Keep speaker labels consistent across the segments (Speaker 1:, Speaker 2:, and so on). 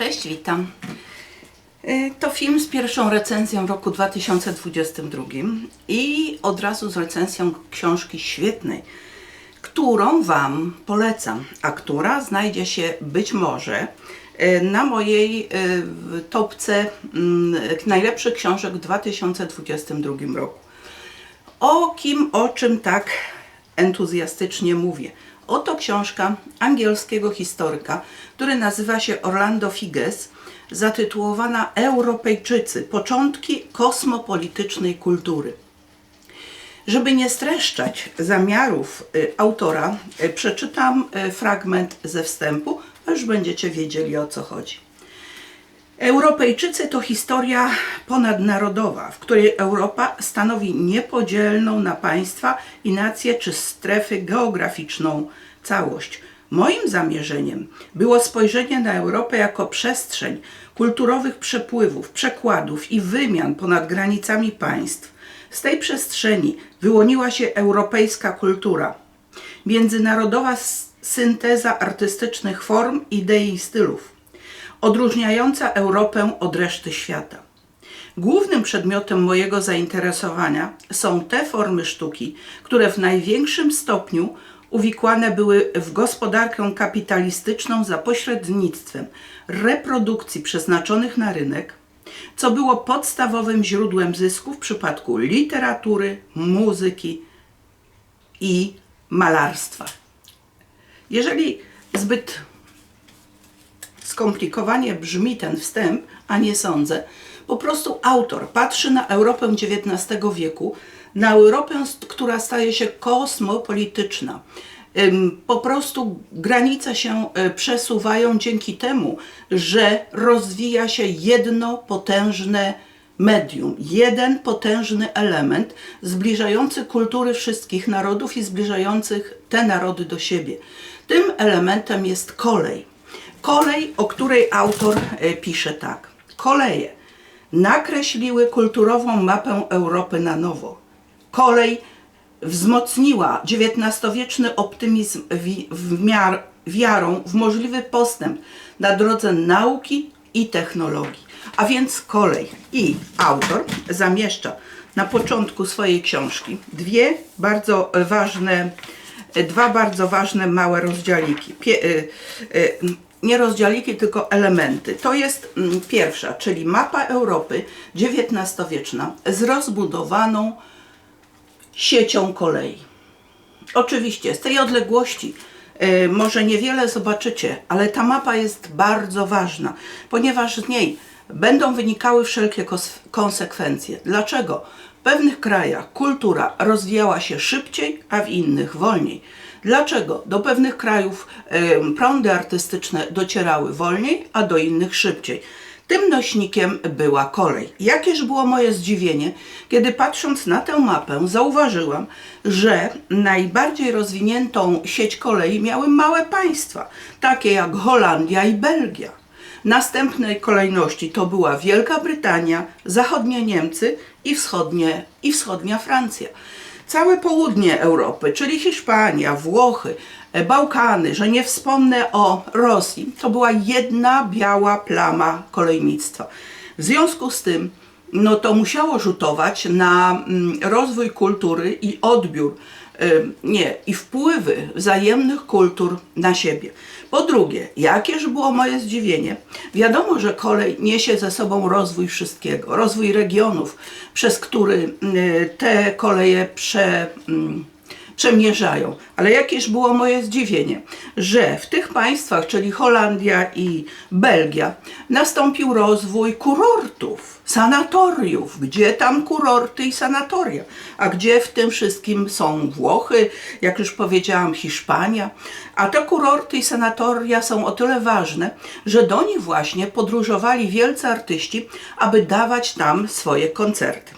Speaker 1: Cześć, witam. Y, To film z pierwszą recenzją w roku 2022 i od razu z recenzją książki świetnej, którą Wam polecam, a która znajdzie się być może y, na mojej y, topce mm, najlepszych książek w 2022 roku. O kim, o czym tak entuzjastycznie mówię? Oto książka angielskiego historyka, który nazywa się Orlando Figes, zatytułowana Europejczycy początki kosmopolitycznej kultury. Żeby nie streszczać zamiarów y, autora, y, przeczytam y, fragment ze wstępu, a już będziecie wiedzieli o co chodzi. Europejczycy to historia ponadnarodowa, w której Europa stanowi niepodzielną na państwa i nacje czy strefy geograficzną całość. Moim zamierzeniem było spojrzenie na Europę jako przestrzeń kulturowych przepływów, przekładów i wymian ponad granicami państw. Z tej przestrzeni wyłoniła się europejska kultura, międzynarodowa synteza artystycznych form, idei i stylów odróżniająca Europę od reszty świata. Głównym przedmiotem mojego zainteresowania są te formy sztuki, które w największym stopniu uwikłane były w gospodarkę kapitalistyczną za pośrednictwem reprodukcji przeznaczonych na rynek, co było podstawowym źródłem zysku w przypadku literatury, muzyki i malarstwa. Jeżeli zbyt skomplikowanie brzmi ten wstęp, a nie sądzę. Po prostu autor patrzy na Europę XIX wieku, na Europę, która staje się kosmopolityczna. Po prostu granice się y, przesuwają dzięki temu, że rozwija się jedno potężne medium, jeden potężny element zbliżający kultury wszystkich narodów i zbliżających te narody do siebie. Tym elementem jest kolej. Kolej, o której autor e, pisze tak. Koleje nakreśliły kulturową mapę Europy na nowo. Kolej wzmocniła XIX-wieczny optymizm w miar, wiarą w możliwy postęp na drodze nauki i technologii. A więc kolej. I autor zamieszcza na początku swojej książki dwie bardzo ważne dwa bardzo ważne małe rozdziałiki. Pie, y, y, nie rozdziałiki, tylko elementy. To jest mm, pierwsza, czyli mapa Europy XIX-wieczna z rozbudowaną siecią kolei. Oczywiście z tej odległości y, może niewiele zobaczycie, ale ta mapa jest bardzo ważna, ponieważ z niej będą wynikały wszelkie konsekwencje. Dlaczego? W pewnych krajach kultura rozwijała się szybciej, a w innych wolniej. Dlaczego? Do pewnych krajów prądy artystyczne docierały wolniej, a do innych szybciej. Tym nośnikiem była kolej. Jakież było moje zdziwienie, kiedy patrząc na tę mapę, zauważyłam, że najbardziej rozwiniętą sieć kolei miały małe państwa, takie jak Holandia i Belgia. W następnej kolejności to była Wielka Brytania, zachodnie Niemcy i, wschodnie, i wschodnia Francja. Całe południe Europy, czyli Hiszpania, Włochy, e, Bałkany, że nie wspomnę o Rosji, to była jedna biała plama kolejnictwa. W związku z tym, no to musiało rzutować na mm, rozwój kultury i odbiór, y, nie, i wpływy wzajemnych kultur na siebie. Po drugie, jakież było moje zdziwienie? Wiadomo, że kolej niesie ze sobą rozwój wszystkiego, rozwój regionów, przez który y, te koleje prze, mm, przemierzają. Ale jakież było moje zdziwienie, że w tych państwach, czyli Holandia i Belgia, nastąpił rozwój kurortów, sanatoriów. Gdzie tam kurorty i sanatoria? A gdzie w tym wszystkim są Włochy, jak już powiedziałam, Hiszpania? A te kurorty i sanatoria są o tyle ważne, że do nich właśnie podróżowali wielcy artyści, aby dawać tam swoje koncerty.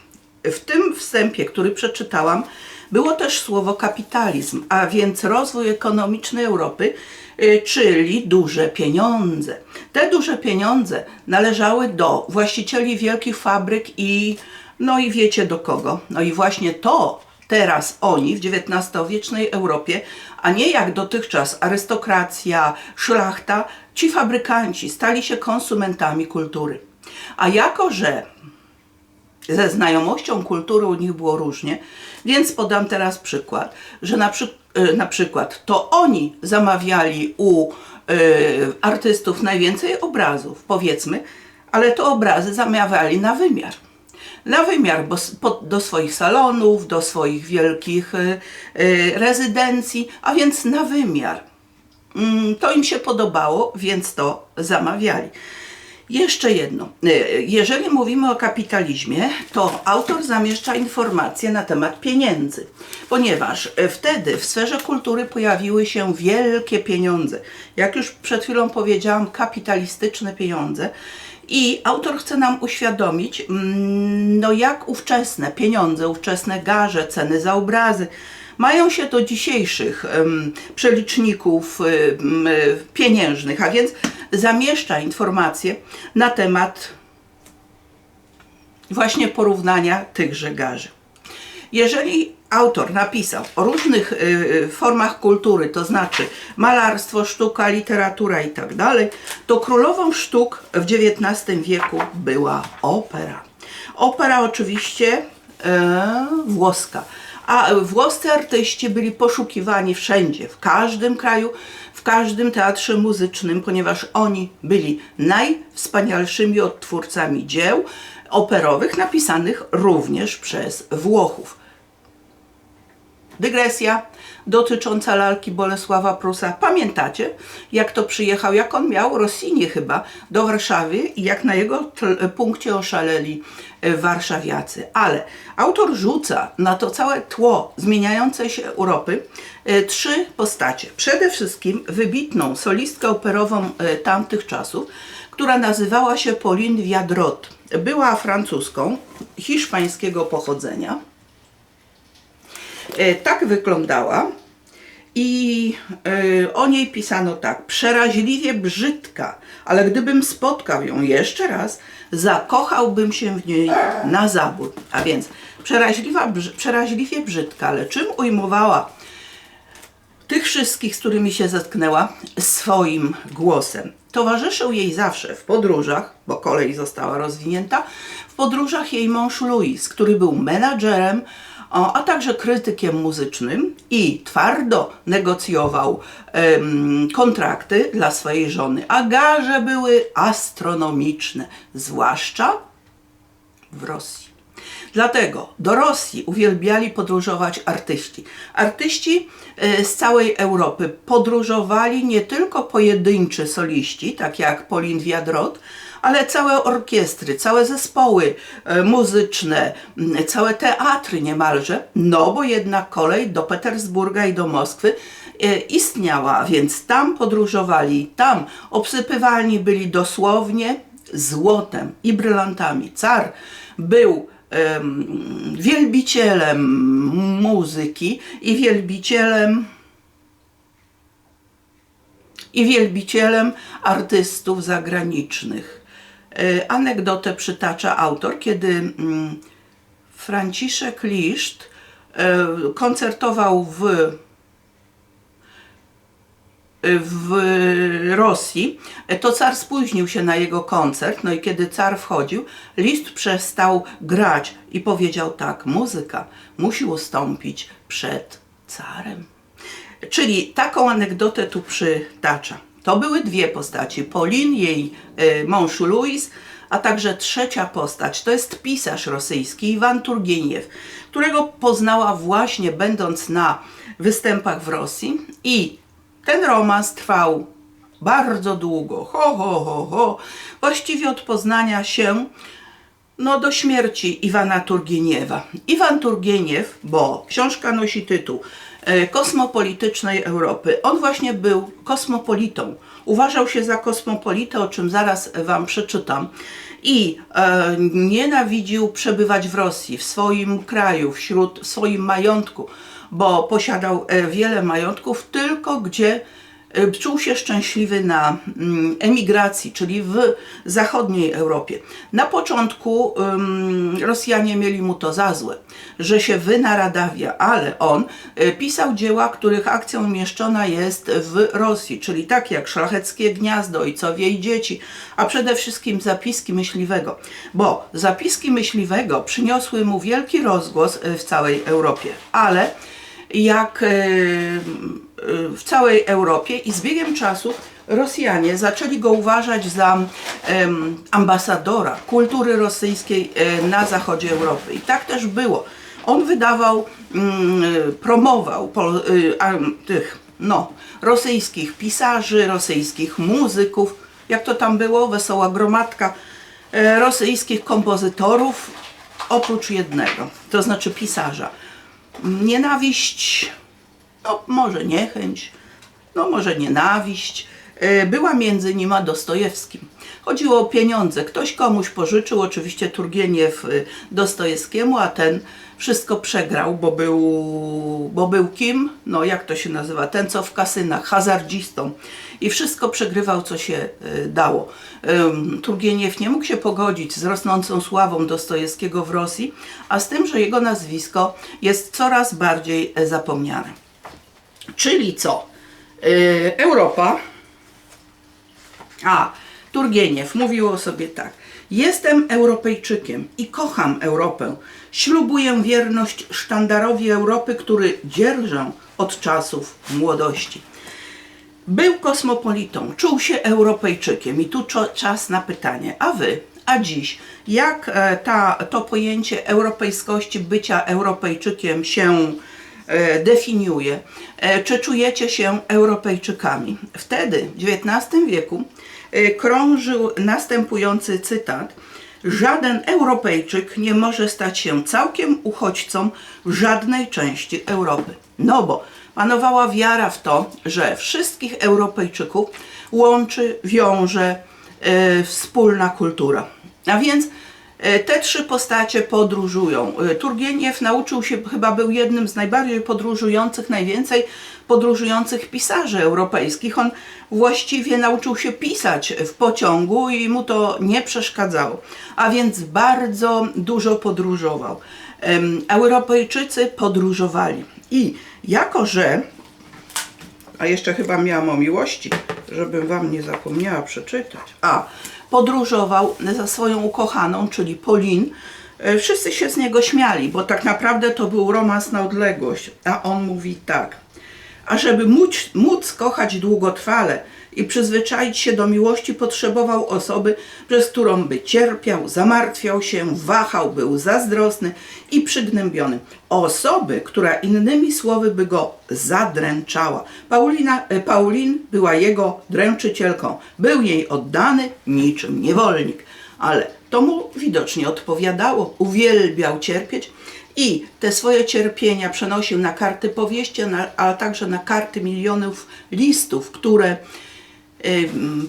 Speaker 1: W tym wstępie, który przeczytałam, było też słowo kapitalizm, a więc rozwój ekonomiczny Europy, y, czyli duże pieniądze. Te duże pieniądze należały do właścicieli wielkich fabryk i no i wiecie do kogo. No i właśnie to teraz oni w XIX-wiecznej Europie, a nie jak dotychczas arystokracja, szlachta, ci fabrykanci stali się konsumentami kultury. A jako, że ze znajomością kultury u nich było różnie, więc podam teraz przykład, że na, przy, y, na przykład to oni zamawiali u y, artystów najwięcej obrazów, powiedzmy, ale to obrazy zamawiali na wymiar. Na wymiar bo, po, do swoich salonów, do swoich wielkich y, y, rezydencji, a więc na wymiar. Mm, To im się podobało, więc to zamawiali. Jeszcze jedno. Y, Jeżeli mówimy o kapitalizmie, to autor zamieszcza informacje na temat pieniędzy, ponieważ y, wtedy w sferze kultury pojawiły się wielkie pieniądze. Jak już przed chwilą powiedziałam, kapitalistyczne pieniądze. I autor chce nam uświadomić, mm, no jak ówczesne pieniądze, ówczesne garze, ceny za obrazy mają się do dzisiejszych przeliczników pieniężnych, a więc zamieszcza informacje na temat właśnie porównania tychże garzy. Jeżeli autor napisał o różnych y, y, formach kultury, to znaczy malarstwo, sztuka, literatura i tak to królową sztuk w XIX wieku była opera. Opera oczywiście e, włoska. A włoscy artyści byli poszukiwani wszędzie, w każdym kraju, w każdym teatrze muzycznym, ponieważ oni byli najwspanialszymi odtwórcami dzieł operowych napisanych również przez Włochów. Dygresja dotycząca lalki Bolesława Prusa. Pamiętacie, jak to przyjechał, jak on miał Rossini chyba do Warszawy i jak na jego punkcie oszaleli e, warszawiacy. Ale autor rzuca na to całe tło zmieniającej się Europy e, trzy postacie. Przede wszystkim wybitną solistkę operową e, tamtych czasów, która nazywała się Pauline Viadrot. Była francuską, hiszpańskiego pochodzenia. E, tak wyglądała i e, o niej pisano tak, przeraźliwie brzydka, ale gdybym spotkał ją jeszcze raz, zakochałbym się w niej na zabór. A więc przeraźliwa, przeraźliwie brzydka, ale czym ujmowała tych wszystkich, z którymi się zetknęła, swoim głosem. Towarzyszył jej zawsze w podróżach, bo kolej została rozwinięta, w podróżach jej mąż Louis, który był menadżerem, a także krytykiem muzycznym i twardo negocjował kontrakty dla swojej żony. A garze były astronomiczne, zwłaszcza w Rosji. Dlatego do Rosji uwielbiali podróżować artyści. Artyści e, z całej Europy podróżowali nie tylko pojedynczy soliści, tak jak Pauline Viadrot, ale całe orkiestry, całe zespoły e, muzyczne, całe teatry niemalże, no bo jednak kolej do Petersburga i do Moskwy e, istniała, więc tam podróżowali, tam obsypywani byli dosłownie złotem i brylantami. Car był em, wielbicielem muzyki i wielbicielem i wielbicielem artystów zagranicznych. E, Anegdotę przytacza autor, kiedy mm, Franciszek Liszt e, koncertował w w Rosji, to car spóźnił się na jego koncert, no i kiedy car wchodził, list przestał grać i powiedział tak, muzyka musi ustąpić przed carem. Czyli taką anegdotę tu przytacza. To były dwie postaci, Pauline, jej y, mąż Louis, a także trzecia postać, to jest pisarz rosyjski Iwan Turgieniew, którego poznała właśnie będąc na występach w Rosji. I ten romans trwał bardzo długo, ho, ho, ho, ho, właściwie od poznania się no, do śmierci Iwana Turgieniewa. Iwan Turgieniew, bo książka nosi tytuł e, Kosmopolitycznej Europy. On właśnie był kosmopolitą. Uważał się za kosmopolitę, o czym zaraz Wam przeczytam. I e, nienawidził przebywać w Rosji, w swoim kraju, wśród w swoim majątku, bo posiadał e, wiele majątków, tylko gdzie czuł się szczęśliwy na mm, emigracji, czyli w zachodniej Europie. Na początku Rosjanie mieli mu to za złe, że się wynaradawia, ale on y, pisał dzieła, których akcja umieszczona jest w Rosji, czyli takie jak Szlacheckie Gniazdo, Ojcowie i Dzieci, a przede wszystkim zapiski myśliwego, bo zapiski myśliwego przyniosły mu wielki rozgłos y, w całej Europie, ale jak e, e, w całej Europie i z biegiem czasu Rosjanie zaczęli go uważać za ambasadora kultury rosyjskiej e, na zachodzie Europy. I tak też było. On wydawał, mm, promował y, tych no, rosyjskich pisarzy, rosyjskich muzyków, jak to tam było, wesoła gromadka, e, rosyjskich kompozytorów, oprócz jednego, to znaczy pisarza nienawiść, no może niechęć, no może nienawiść, e, była między nim a Dostojewskim. Chodziło o pieniądze. Ktoś komuś pożyczył, oczywiście Turgieniew e, Dostojewskiemu, a ten wszystko przegrał, bo był, bo był kim? No jak to się nazywa? Ten, co w kasynach, hazardzistą. I wszystko przegrywał, co się e, dało. Turgieniew nie mógł się pogodzić z rosnącą sławą Dostojewskiego w Rosji, a z tym, że jego nazwisko jest coraz bardziej zapomniane. Czyli co? E, Europa a, Turgieniew mówił o sobie tak. Jestem Europejczykiem i kocham Europę. Ślubuję wierność sztandarowi Europy, który dzierżę od czasów młodości. Był kosmopolitą, czuł się Europejczykiem i tu czas na pytanie, a wy, a dziś, jak e, ta, to pojęcie europejskości, bycia Europejczykiem się definiuje? E, Czy czujecie się Europejczykami? Wtedy, w XIX wieku, e, krążył następujący cytat. Żaden Europejczyk nie może stać się całkiem uchodźcą w żadnej części Europy. No bo panowała wiara w to, że wszystkich Europejczyków łączy, wiąże e, wspólna kultura. A więc e, te trzy postacie podróżują. E, Turgieniew nauczył się, chyba był jednym z najbardziej podróżujących, najwięcej podróżujących pisarzy europejskich. On właściwie nauczył się pisać w pociągu i mu to nie przeszkadzało. A więc bardzo dużo podróżował. Europejczycy podróżowali. I jako, że a jeszcze chyba miałam o miłości, żebym wam nie zapomniała przeczytać. A, podróżował za swoją ukochaną, czyli Polin. E, Wszyscy się z niego śmiali, bo tak naprawdę to był romans na odległość. A on mówi tak. A żeby móc, móc kochać długotrwale i przyzwyczaić się do miłości, potrzebował osoby, przez którą by cierpiał, zamartwiał się, wahał, był zazdrosny i przygnębiony. Osoby, która innymi słowy by go zadręczała. Paulina, e, Paulin była jego dręczycielką. Był jej oddany niczym niewolnik. Ale to mu widocznie odpowiadało. Uwielbiał cierpieć i te swoje cierpienia przenosił na karty powieści, a także na karty milionów listów, które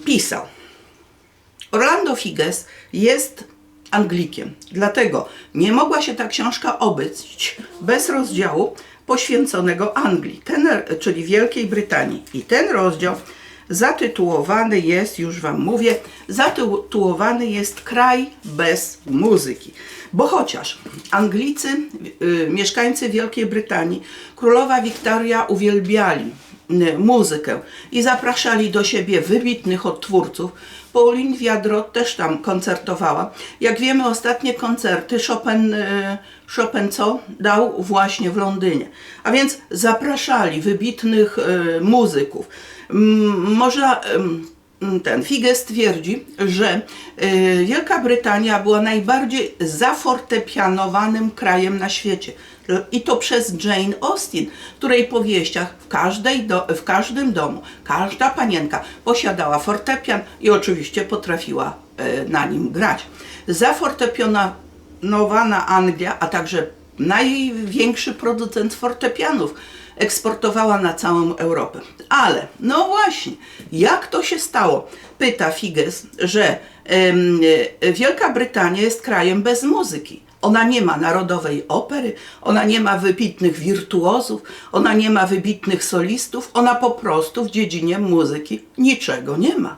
Speaker 1: pisał. Orlando Figes jest Anglikiem, dlatego nie mogła się ta książka obyć bez rozdziału poświęconego Anglii, ten, czyli Wielkiej Brytanii. I ten rozdział zatytułowany jest, już Wam mówię, zatytułowany jest Kraj bez muzyki. Bo chociaż Anglicy, y, mieszkańcy Wielkiej Brytanii, królowa Wiktoria uwielbiali muzykę i zapraszali do siebie wybitnych odtwórców, Pauline Wiadro też tam koncertowała. Jak wiemy, ostatnie koncerty Chopin, y, Chopin co? Dał właśnie w Londynie. A więc zapraszali wybitnych y, muzyków. Można ten Figes twierdzi, że y, Wielka Brytania była najbardziej zafortepianowanym krajem na świecie. I to przez Jane Austen, której powieściach w, każdej do, w każdym domu każda panienka posiadała fortepian i oczywiście potrafiła y, na nim grać. Zafortepianowana Anglia, a także największy producent fortepianów eksportowała na całą Europę. Ale, no właśnie, jak to się stało? Pyta Figes, że e, Wielka Brytania jest krajem bez muzyki. Ona nie ma narodowej opery, ona nie ma wybitnych wirtuozów, ona nie ma wybitnych solistów, ona po prostu w dziedzinie muzyki niczego nie ma.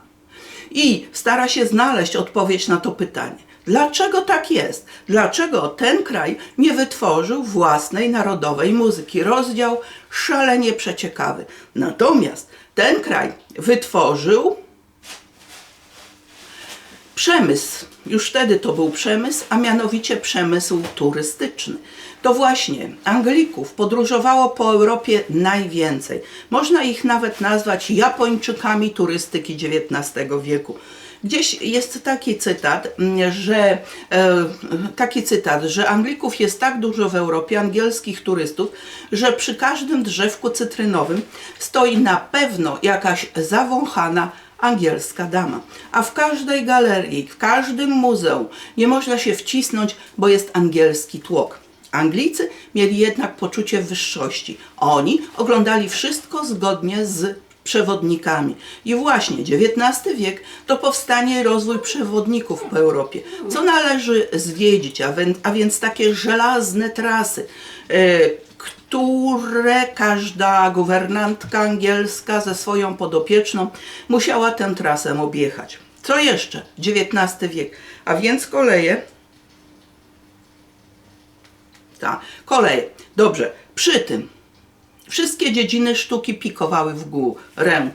Speaker 1: I stara się znaleźć odpowiedź na to pytanie. Dlaczego tak jest? Dlaczego ten kraj nie wytworzył własnej narodowej muzyki? Rozdział szalenie przeciekawy. Natomiast ten kraj wytworzył przemysł. Już wtedy to był przemysł, a mianowicie przemysł turystyczny. To właśnie Anglików podróżowało po Europie najwięcej. Można ich nawet nazwać Japończykami turystyki XIX wieku. Gdzieś jest taki cytat, mm, że e, taki cytat, że Anglików jest tak dużo w Europie, angielskich turystów, że przy każdym drzewku cytrynowym stoi na pewno jakaś zawąchana angielska dama. A w każdej galerii, w każdym muzeum nie można się wcisnąć, bo jest angielski tłok. Anglicy mieli jednak poczucie wyższości. Oni oglądali wszystko zgodnie z przewodnikami. I właśnie XIX wiek to powstanie i rozwój przewodników po Europie. Co należy zwiedzić, a, więc takie żelazne trasy, e, które każda guwernantka angielska ze swoją podopieczną musiała tę trasę objechać. Co jeszcze? XIX wiek. A więc koleje tak, koleje. Dobrze, przy tym wszystkie dziedziny sztuki pikowały w górę.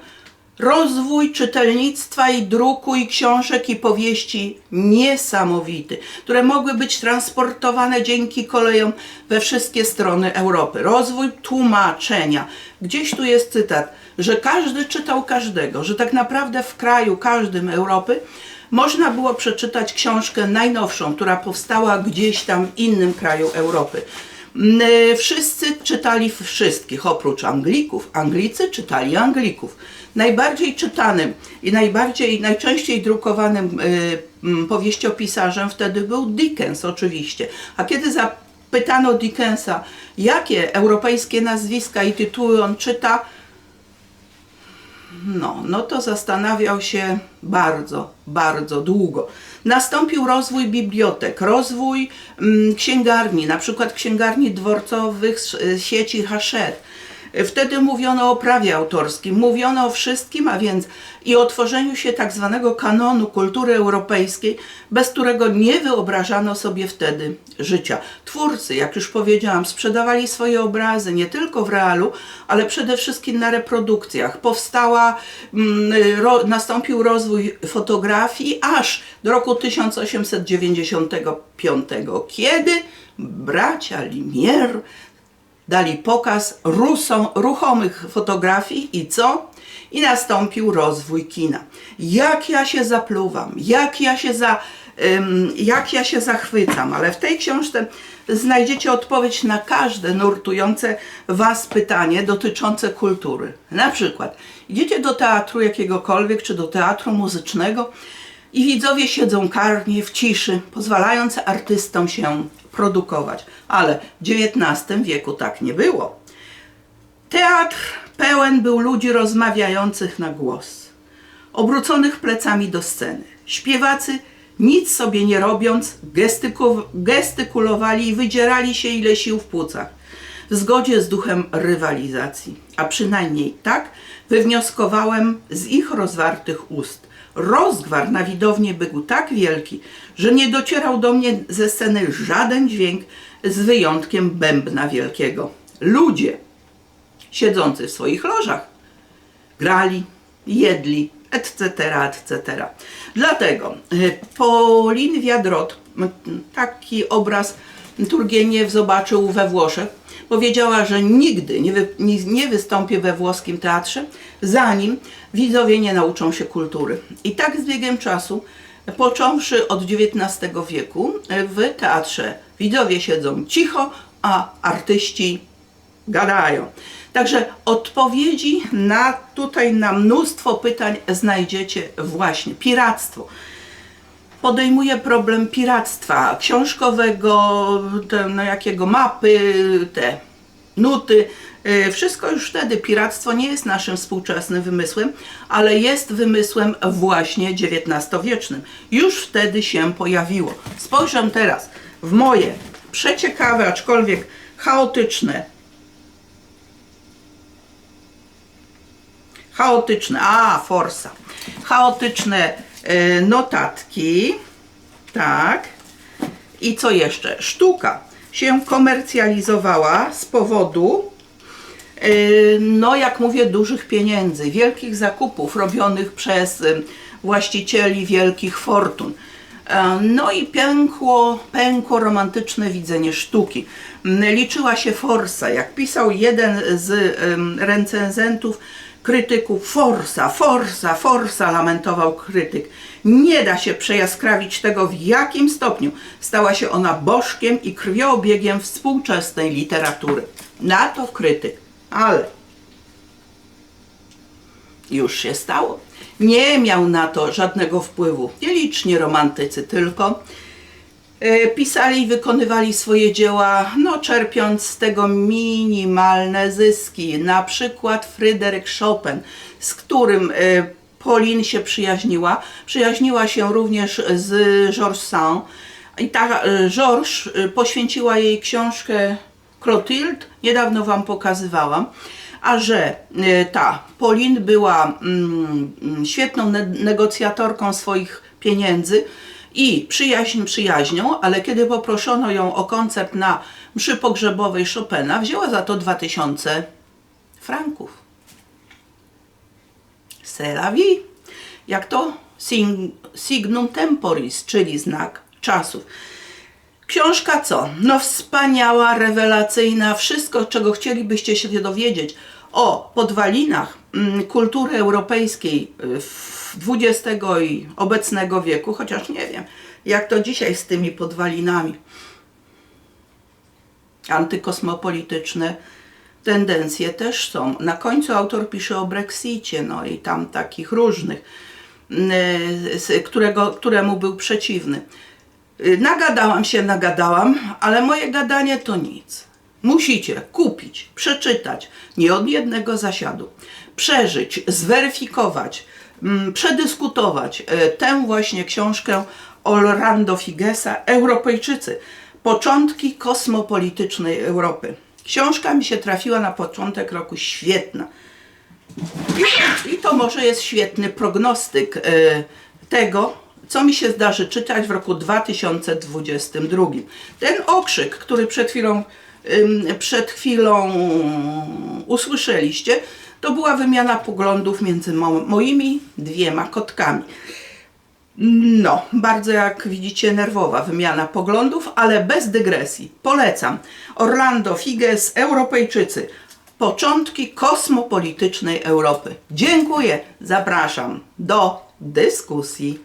Speaker 1: Rozwój czytelnictwa i druku i książek i powieści niesamowity, które mogły być transportowane dzięki kolejom we wszystkie strony Europy. Rozwój tłumaczenia. Gdzieś tu jest cytat, że każdy czytał każdego, że tak naprawdę w kraju każdym Europy można było przeczytać książkę najnowszą, która powstała gdzieś tam w innym kraju Europy. E, Wszyscy czytali wszystkich, oprócz Anglików. Anglicy czytali Anglików. Najbardziej czytanym i najbardziej, najczęściej drukowanym y, powieściopisarzem wtedy był Dickens oczywiście. A kiedy zapytano Dickensa, jakie europejskie nazwiska i tytuły on czyta, no, no to zastanawiał się bardzo, bardzo długo. Nastąpił rozwój bibliotek, rozwój mm, księgarni, na przykład księgarni dworcowych y, sieci Hachette. Wtedy mówiono o prawie autorskim, mówiono o wszystkim, a więc i o tworzeniu się tak zwanego kanonu kultury europejskiej, bez którego nie wyobrażano sobie wtedy życia. Twórcy, jak już powiedziałam, sprzedawali swoje obrazy nie tylko w realu, ale przede wszystkim na reprodukcjach. Powstała, mm, ro, nastąpił rozwój fotografii aż do roku 1895, kiedy bracia Limier dali pokaz ruchomych fotografii i co? I nastąpił rozwój kina. Jak ja się zapluwam, jak ja się, za, jak ja się zachwycam, ale w tej książce znajdziecie odpowiedź na każde nurtujące Was pytanie dotyczące kultury. Na przykład, idziecie do teatru jakiegokolwiek, czy do teatru muzycznego i widzowie siedzą karnie w ciszy, pozwalając artystom się produkować. Ale w XIX wieku tak nie było. Teatr pełen był ludzi rozmawiających na głos, obróconych plecami do sceny. Śpiewacy, nic sobie nie robiąc, gestyku- gestykulowali i wydzierali się ile sił w płucach, w zgodzie z duchem rywalizacji. A przynajmniej tak wywnioskowałem z ich rozwartych ust. Rozgwar na widownię był tak wielki, że nie docierał do mnie ze sceny żaden dźwięk z wyjątkiem bębna wielkiego. Ludzie, siedzący w swoich lożach, grali, jedli, etc., etc. Dlatego y, Pauline Wiadrot, taki obraz Turgieniew zobaczył we Włoszech, powiedziała, że nigdy nie, wy, nie, nie wystąpi we włoskim teatrze, zanim widzowie nie nauczą się kultury. I tak z biegiem czasu, począwszy od XIX wieku, w teatrze widzowie siedzą cicho, a artyści gadają. Także odpowiedzi na tutaj na mnóstwo pytań znajdziecie właśnie. Piractwo. Podejmuje problem piractwa książkowego, te, no jakiego mapy, te nuty Y, Wszystko już wtedy, piractwo nie jest naszym współczesnym wymysłem, ale jest wymysłem właśnie XIX-wiecznym. Już wtedy się pojawiło. Spojrzę teraz w moje przeciekawe, aczkolwiek chaotyczne chaotyczne, a forsa, chaotyczne notatki, tak, i co jeszcze? Sztuka się komercjalizowała z powodu, y, no jak mówię, dużych pieniędzy, wielkich zakupów robionych przez właścicieli wielkich fortun. E, No i pękło, pękło romantyczne widzenie sztuki. Liczyła się forsa. Jak pisał jeden z recenzentów, krytyków, forsa, forsa, forsa, lamentował krytyk. Nie da się przejaskrawić tego, w jakim stopniu stała się ona bożkiem i krwioobiegiem współczesnej literatury. Na to krytyk. Ale już się stało. Nie miał na to żadnego wpływu. Nieliczni romantycy tylko. E, Pisali i wykonywali swoje dzieła, no czerpiąc z tego minimalne zyski. Na przykład Fryderyk Chopin, z którym e, Pauline się przyjaźniła. Przyjaźniła się również z Georges Sand. I ta e, Georges poświęciła jej książkę Clotilde, niedawno Wam pokazywałam, a że ta Pauline była mm, mm, świetną ne- negocjatorką swoich pieniędzy i przyjaźń przyjaźnią, ale kiedy poproszono ją o koncert na mszy pogrzebowej Chopina, wzięła za to 2000 franków. C'est la. Jak to signum temporis, czyli znak czasów. Książka co? No wspaniała, rewelacyjna, wszystko czego chcielibyście się dowiedzieć o podwalinach mm, kultury europejskiej w XX i obecnego wieku, chociaż nie wiem jak to dzisiaj z tymi podwalinami antykosmopolityczne tendencje też są. Na końcu autor pisze o Brexicie, no i tam takich różnych, y, którego, któremu był przeciwny. Y, Nagadałam się, nagadałam, ale moje gadanie to nic. Musicie kupić, przeczytać, nie od jednego zasiadu, przeżyć, zweryfikować, przedyskutować e, tę właśnie książkę Orlando Figesa Europejczycy. Początki kosmopolitycznej Europy. Książka mi się trafiła na początek roku świetna. I, to może jest świetny prognostyk e, tego, co mi się zdarzy czytać w roku 2022. Ten okrzyk, który przed chwilą, przed chwilą usłyszeliście, to była wymiana poglądów między mo moimi dwiema kotkami. No, bardzo jak widzicie nerwowa wymiana poglądów, ale bez dygresji. Polecam. Orlando Figes, Europejczycy. Początki kosmopolitycznej Europy. Dziękuję. Zapraszam do dyskusji.